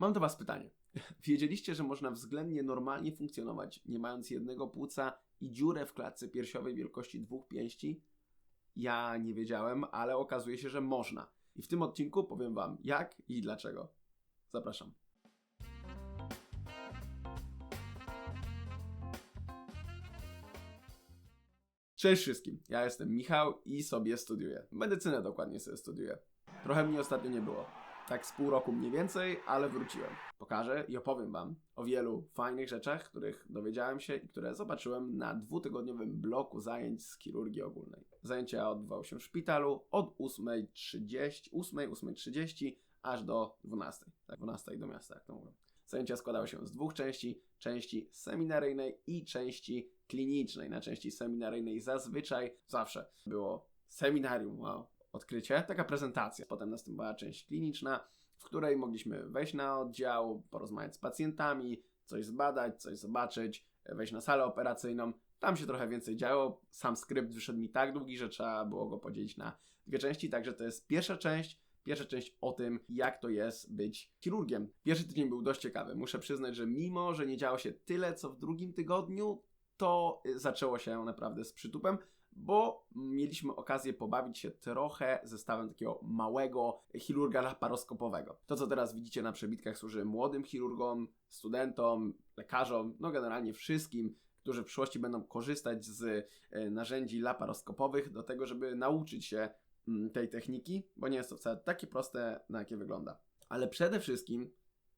Mam do Was pytanie. Wiedzieliście, że można względnie normalnie funkcjonować, nie mając jednego płuca i dziurę w klatce piersiowej wielkości dwóch pięści? Ja nie wiedziałem, ale okazuje się, że można. I w tym odcinku powiem Wam jak i dlaczego. Zapraszam. Cześć wszystkim, ja jestem Michał i sobie studiuję. Medycynę dokładnie sobie studiuję. Trochę mnie ostatnio nie było. Tak z pół roku mniej więcej, ale wróciłem. Pokażę i opowiem Wam o wielu fajnych rzeczach, których dowiedziałem się i które zobaczyłem na dwutygodniowym bloku zajęć z chirurgii ogólnej. Zajęcia odbywały się w szpitalu od 8.30, 8, 8.30 aż do 12. Tak, 12 do miasta, jak to mówię. Zajęcia składały się z dwóch części, części seminaryjnej i części klinicznej. Na części seminaryjnej zazwyczaj zawsze było seminarium, wow, odkrycie, taka prezentacja. Potem następowała część kliniczna, w której mogliśmy wejść na oddział, porozmawiać z pacjentami, coś zbadać, coś zobaczyć, wejść na salę operacyjną. Tam się trochę więcej działo. Sam skrypt wyszedł mi tak długi, że trzeba było go podzielić na dwie części, także to jest pierwsza część. Pierwsza część o tym, jak to jest być chirurgiem. Pierwszy tydzień był dość ciekawy. Muszę przyznać, że mimo, że nie działo się tyle, co w drugim tygodniu, to zaczęło się naprawdę z przytupem, bo mieliśmy okazję pobawić się trochę zestawem takiego małego chirurga laparoskopowego. To, co teraz widzicie na przebitkach, służy młodym chirurgom, studentom, lekarzom, no generalnie wszystkim, którzy w przyszłości będą korzystać z e, narzędzi laparoskopowych do tego, żeby nauczyć się mm, tej techniki, bo nie jest to wcale takie proste, na jakie wygląda. Ale przede wszystkim,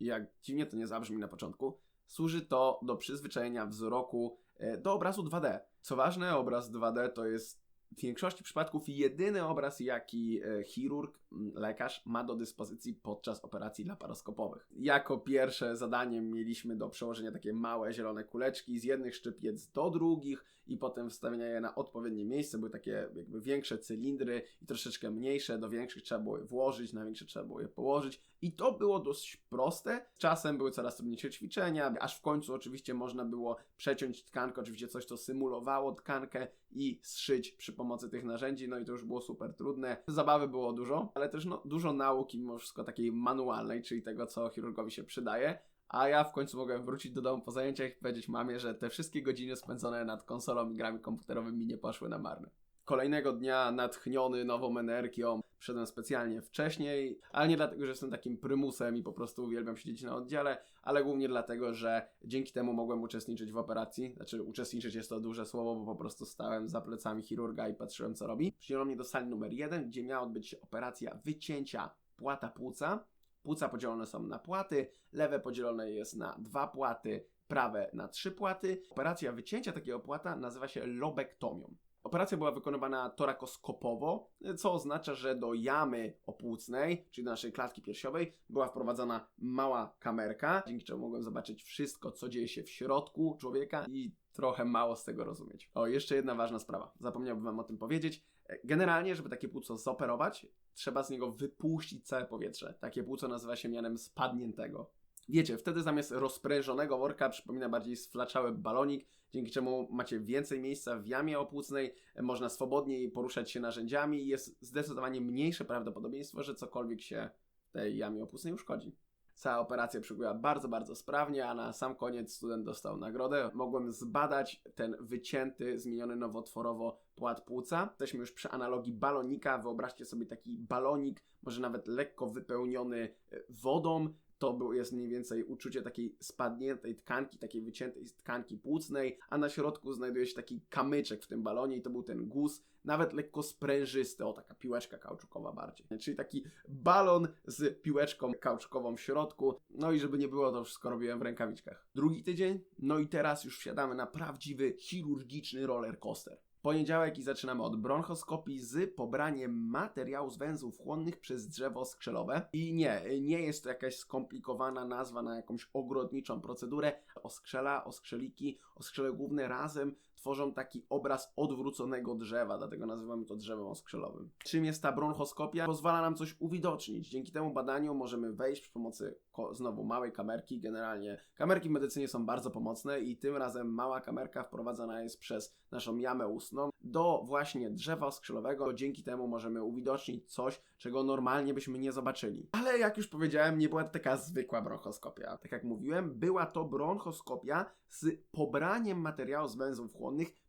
jak dziwnie to nie zabrzmi na początku, służy to do przyzwyczajenia wzroku do obrazu 2D. Co ważne, obraz 2D to jest w większości przypadków jedyny obraz, jaki e, chirurg, lekarz ma do dyspozycji podczas operacji laparoskopowych. Jako pierwsze zadanie mieliśmy do przełożenia takie małe zielone kuleczki z jednych szczypiec do drugich i potem wstawienia je na odpowiednie miejsce. Były takie jakby większe cylindry i troszeczkę mniejsze. Do większych trzeba było je włożyć, na większe trzeba było je położyć. I to było dość proste. Czasem były coraz trudniejsze ćwiczenia, aż w końcu oczywiście można było przeciąć tkankę, oczywiście coś, co symulowało tkankę i zszyć przy pomocy tych narzędzi, no i to już było super trudne. Zabawy było dużo, ale też no, dużo nauki mimo wszystko takiej manualnej, czyli tego, co chirurgowi się przydaje. A ja w końcu mogłem wrócić do domu po zajęciach i powiedzieć mamie, że te wszystkie godziny spędzone nad konsolą i grami komputerowymi nie poszły na marne. Kolejnego dnia natchniony nową energią przyszedłem specjalnie wcześniej, ale nie dlatego, że jestem takim prymusem i po prostu uwielbiam siedzieć na oddziale, ale głównie dlatego, że dzięki temu mogłem uczestniczyć w operacji. Znaczy, uczestniczyć jest to duże słowo, bo po prostu stałem za plecami chirurga i patrzyłem, co robi. Przyjęło mnie do sali numer jeden, gdzie miała odbyć się operacja wycięcia płata płuca. Płuca podzielone są na płaty, lewe podzielone jest na dwa płaty, prawe na trzy płaty. Operacja wycięcia takiego płata nazywa się lobektomią. Operacja była wykonywana torakoskopowo, co oznacza, że do jamy opłucnej, czyli do naszej klatki piersiowej, była wprowadzona mała kamerka, dzięki czemu mogłem zobaczyć wszystko, co dzieje się w środku człowieka i trochę mało z tego rozumieć. O, jeszcze jedna ważna sprawa. Zapomniałbym Wam o tym powiedzieć. Generalnie, żeby takie płuco zoperować, trzeba z niego wypuścić całe powietrze. Takie płuco nazywa się mianem spadniętego. Wiecie, wtedy zamiast rozprężonego worka przypomina bardziej sflaczały balonik, dzięki czemu macie więcej miejsca w jamie opłucnej, można swobodniej poruszać się narzędziami i jest zdecydowanie mniejsze prawdopodobieństwo, że cokolwiek się tej jamie opłucnej uszkodzi. Cała operacja przebiegła bardzo, bardzo sprawnie, a na sam koniec student dostał nagrodę. Mogłem zbadać ten wycięty, zmieniony nowotworowo płat płuca. Jesteśmy już przy analogii balonika. Wyobraźcie sobie taki balonik, może nawet lekko wypełniony wodą, to był, jest mniej więcej uczucie takiej spadniętej tkanki, takiej wyciętej tkanki płucnej, a na środku znajduje się taki kamyczek w tym balonie i to był ten guz, nawet lekko sprężysty, o taka piłeczka kauczukowa bardziej. Czyli taki balon z piłeczką kauczukową w środku, no i żeby nie było, to wszystko robiłem w rękawiczkach. Drugi tydzień, no i teraz już wsiadamy na prawdziwy chirurgiczny roller coaster. Poniedziałek i zaczynamy od bronchoskopii z pobraniem materiału z węzłów chłonnych przez drzewo skrzelowe. I nie, nie jest to jakaś skomplikowana nazwa na jakąś ogrodniczą procedurę. Oskrzela, oskrzeliki, oskrzele główne razem tworzą taki obraz odwróconego drzewa, dlatego nazywamy to drzewem oskrzelowym. Czym jest ta bronchoskopia? Pozwala nam coś uwidocznić. Dzięki temu badaniu możemy wejść przy pomocy znowu małej kamerki. Generalnie kamerki w medycynie są bardzo pomocne i tym razem mała kamerka wprowadzana jest przez naszą jamę ustną do właśnie drzewa skrzydłowego. Dzięki temu możemy uwidocznić coś, czego normalnie byśmy nie zobaczyli. Ale jak już powiedziałem, nie była to taka zwykła bronchoskopia. Tak jak mówiłem, była to bronchoskopia z pobraniem materiału z węzłów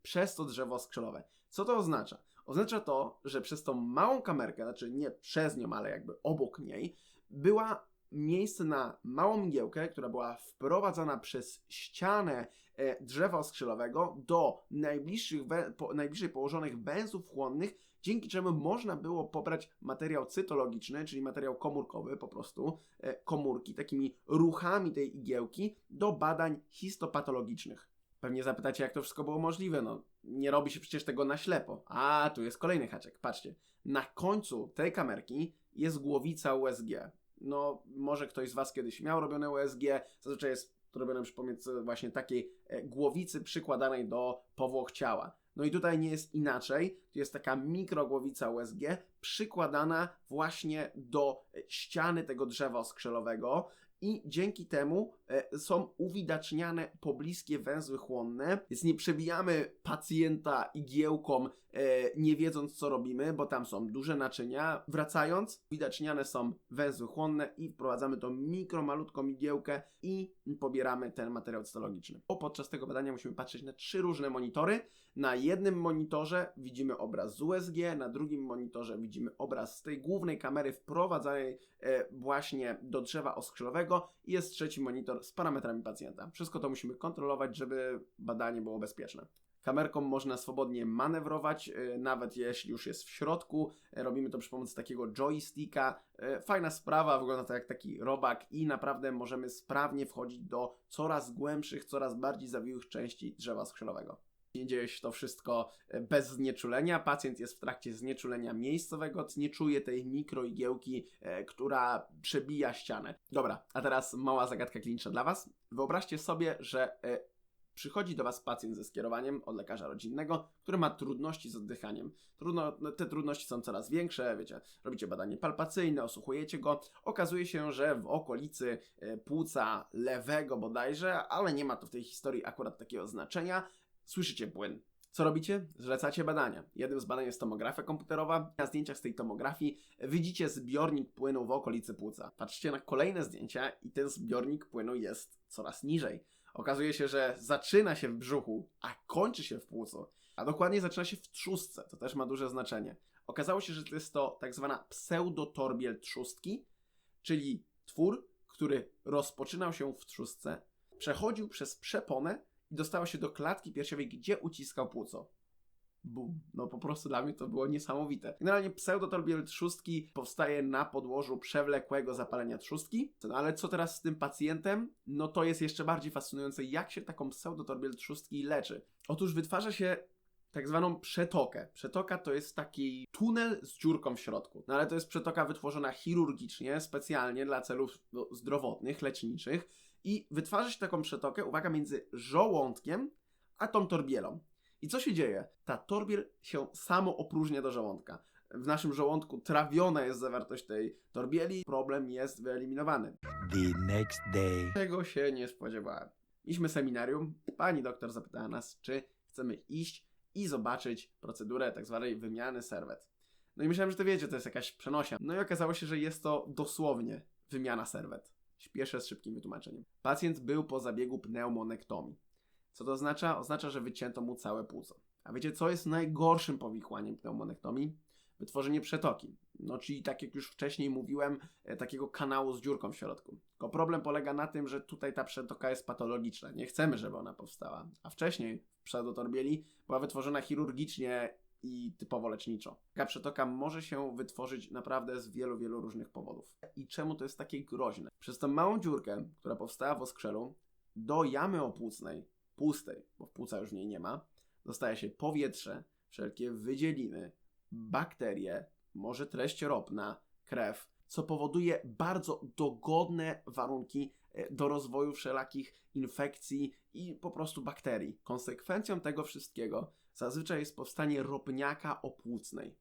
przez to drzewo skrzydłowe. Co to oznacza? Oznacza to, że przez tą małą kamerkę, znaczy nie przez nią, ale jakby obok niej, była miejsce na małą mgiełkę, która była wprowadzana przez ścianę e, drzewa skrzydłowego do najbliższych po, najbliżej położonych węzłów chłonnych, dzięki czemu można było pobrać materiał cytologiczny, czyli materiał komórkowy, po prostu e, komórki, takimi ruchami tej igiełki do badań histopatologicznych. Pewnie zapytacie, jak to wszystko było możliwe. No, nie robi się przecież tego na ślepo. A, tu jest kolejny haczek. Patrzcie. Na końcu tej kamerki jest głowica USG. No, może ktoś z Was kiedyś miał robione USG. Zazwyczaj jest robione przy pomocy właśnie takiej e, głowicy przykładanej do powłok ciała. No i tutaj nie jest inaczej. Tu jest taka mikrogłowica USG przykładana właśnie do e, ściany tego drzewa skrzelowego i dzięki temu są uwidaczniane pobliskie węzły chłonne, więc nie przebijamy pacjenta igiełką, e, nie wiedząc co robimy, bo tam są duże naczynia. Wracając, uwidaczniane są węzły chłonne i wprowadzamy tą mikromalutką igiełkę i pobieramy ten materiał cytologiczny. Bo podczas tego badania musimy patrzeć na trzy różne monitory. Na jednym monitorze widzimy obraz z USG, na drugim monitorze widzimy obraz z tej głównej kamery wprowadzanej e, właśnie do drzewa oskrzydłowego i jest trzeci monitor z parametrami pacjenta. Wszystko to musimy kontrolować, żeby badanie było bezpieczne. Kamerką można swobodnie manewrować, e, nawet jeśli już jest w środku. E, Robimy to przy pomocy takiego joysticka. E, Fajna sprawa, wygląda to jak taki robak i naprawdę możemy sprawnie wchodzić do coraz głębszych, coraz bardziej zawiłych części drzewa skrzydłowego. Nie dzieje się to wszystko e, bez znieczulenia. Pacjent jest w trakcie znieczulenia miejscowego, nie czuje tej mikroigiełki, e, która przebija ścianę. Dobra, a teraz mała zagadka kliniczna dla Was. Wyobraźcie sobie, że e, przychodzi do Was pacjent ze skierowaniem od lekarza rodzinnego, który ma trudności z oddychaniem. Trudno, no, te trudności są coraz większe, wiecie, robicie badanie palpacyjne, osłuchujecie go. Okazuje się, że w okolicy płuca lewego bodajże, ale nie ma to w tej historii akurat takiego znaczenia, słyszycie płyn. Co robicie? Zlecacie badania. Jednym z badań jest tomografia komputerowa. Na zdjęciach z tej tomografii widzicie zbiornik płynu w okolicy płuca. Patrzcie na kolejne zdjęcia i ten zbiornik płynu jest coraz niżej. Okazuje się, że zaczyna się w brzuchu, a kończy się w płucu. A dokładnie zaczyna się w trzustce. To też ma duże znaczenie. Okazało się, że to jest to tak zwana pseudotorbiel trzustki, czyli twór, który rozpoczynał się w trzustce, przechodził przez przeponę i dostała się do klatki piersiowej, gdzie uciskał płuco. Bum. No po prostu dla mnie to było niesamowite. Generalnie pseudotorbiel trzustki powstaje na podłożu przewlekłego zapalenia trzustki. No ale co teraz z tym pacjentem? No to jest jeszcze bardziej fascynujące, jak się taką pseudotorbiel trzustki leczy. Otóż wytwarza się tak zwaną przetokę. Przetoka to jest taki tunel z dziurką w środku. No ale to jest przetoka wytworzona chirurgicznie, specjalnie dla celów no, zdrowotnych, leczniczych i wytwarza się taką przetokę, uwaga, między żołądkiem a tą torbielą. I co się dzieje? Ta torbiel się samo opróżnia do żołądka. W naszym żołądku trawiona jest zawartość tej torbieli, problem jest wyeliminowany. The next day. Czego się nie spodziewałem. Mieliśmy seminarium, pani doktor zapytała nas, czy chcemy iść i zobaczyć procedurę tak zwanej wymiany serwet. No i myślałem, że to wiecie, to jest jakaś przenosia. No i okazało się, że jest to dosłownie wymiana serwet. Śpieszę z szybkim wytłumaczeniem. Pacjent był po zabiegu pneumonektomii. Co to oznacza? Oznacza, że wycięto mu całe płuco. A wiecie, co jest najgorszym powikłaniem pneumonektomii? Wytworzenie przetoki. No, czyli tak jak już wcześniej mówiłem, e, takiego kanału z dziurką w środku. Tylko problem polega na tym, że tutaj ta przetoka jest patologiczna. Nie chcemy, żeby ona powstała. A wcześniej w pseudotorbieli była wytworzona chirurgicznie i typowo leczniczo. Taka przetoka może się wytworzyć naprawdę z wielu, wielu różnych powodów. I czemu to jest takie groźne? Przez tą małą dziurkę, która powstała w oskrzelu, do jamy opłucnej, pustej, bo w płuca już w niej nie ma, dostaje się powietrze, wszelkie wydzieliny, bakterie, może treść ropna, krew, co powoduje bardzo dogodne warunki do rozwoju wszelakich infekcji i po prostu bakterii. Konsekwencją tego wszystkiego zazwyczaj jest powstanie ropniaka opłucnej.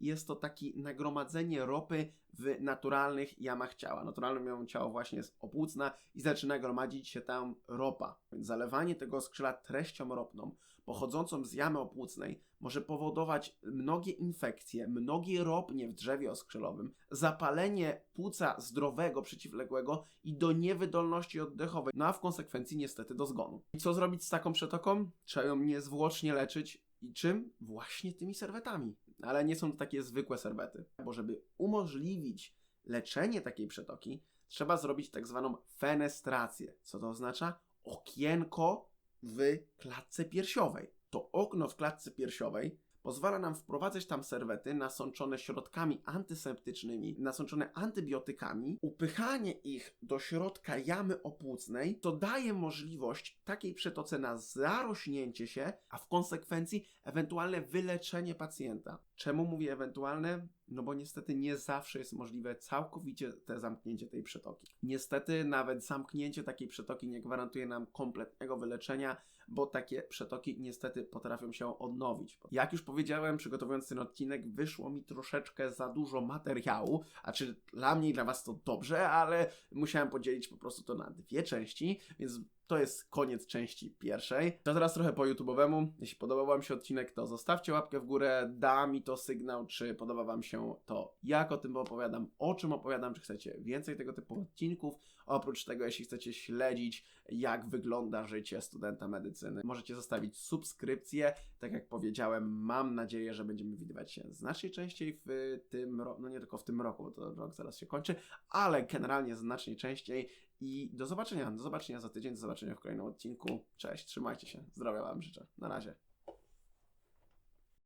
Jest to takie nagromadzenie ropy w naturalnych jamach ciała. Naturalnym jamą ciała właśnie jest opłucna i zaczyna gromadzić się tam ropa. Więc zalewanie tego skrzela treścią ropną pochodzącą z jamy opłucnej może powodować mnogie infekcje, mnogie ropnie w drzewie oskrzelowym, zapalenie płuca zdrowego, przeciwległego i do niewydolności oddechowej, no a w konsekwencji niestety do zgonu. I co zrobić z taką przetoką? Trzeba ją niezwłocznie leczyć i czym? Właśnie tymi serwetami. Ale nie są to takie zwykłe serwety, bo żeby umożliwić leczenie takiej przetoki, trzeba zrobić tak zwaną fenestrację. Co to oznacza? Okienko w klatce piersiowej. To okno w klatce piersiowej pozwala nam wprowadzać tam serwety nasączone środkami antyseptycznymi, nasączone antybiotykami. Upychanie ich do środka jamy opłucnej to daje możliwość takiej przetoce na zarośnięcie się, a w konsekwencji ewentualne wyleczenie pacjenta. Czemu mówię ewentualne? No bo niestety nie zawsze jest możliwe całkowicie te zamknięcie tej przetoki. Niestety nawet zamknięcie takiej przetoki nie gwarantuje nam kompletnego wyleczenia, bo takie przetoki niestety potrafią się odnowić. Jak już powiedziałem, przygotowując ten odcinek, wyszło mi troszeczkę za dużo materiału, a czy dla mnie i dla Was to dobrze, ale musiałem podzielić po prostu to na dwie części, więc to jest koniec części pierwszej. To teraz trochę po YouTube'owemu. Jeśli podobał Wam się odcinek, to zostawcie łapkę w górę, da mi to sygnał, czy podoba Wam się to, jak o tym opowiadam, o czym opowiadam, czy chcecie więcej tego typu odcinków. Oprócz tego, jeśli chcecie śledzić, jak wygląda życie studenta medycyny, możecie zostawić subskrypcję. Tak jak powiedziałem, mam nadzieję, że będziemy widywać się znacznie częściej w tym roku, no nie tylko w tym roku, bo to rok zaraz się kończy, ale generalnie znacznie częściej. I do zobaczenia, do zobaczenia za tydzień, do zobaczenia w kolejnym odcinku. Cześć, trzymajcie się, zdrowia Wam życzę. Na razie.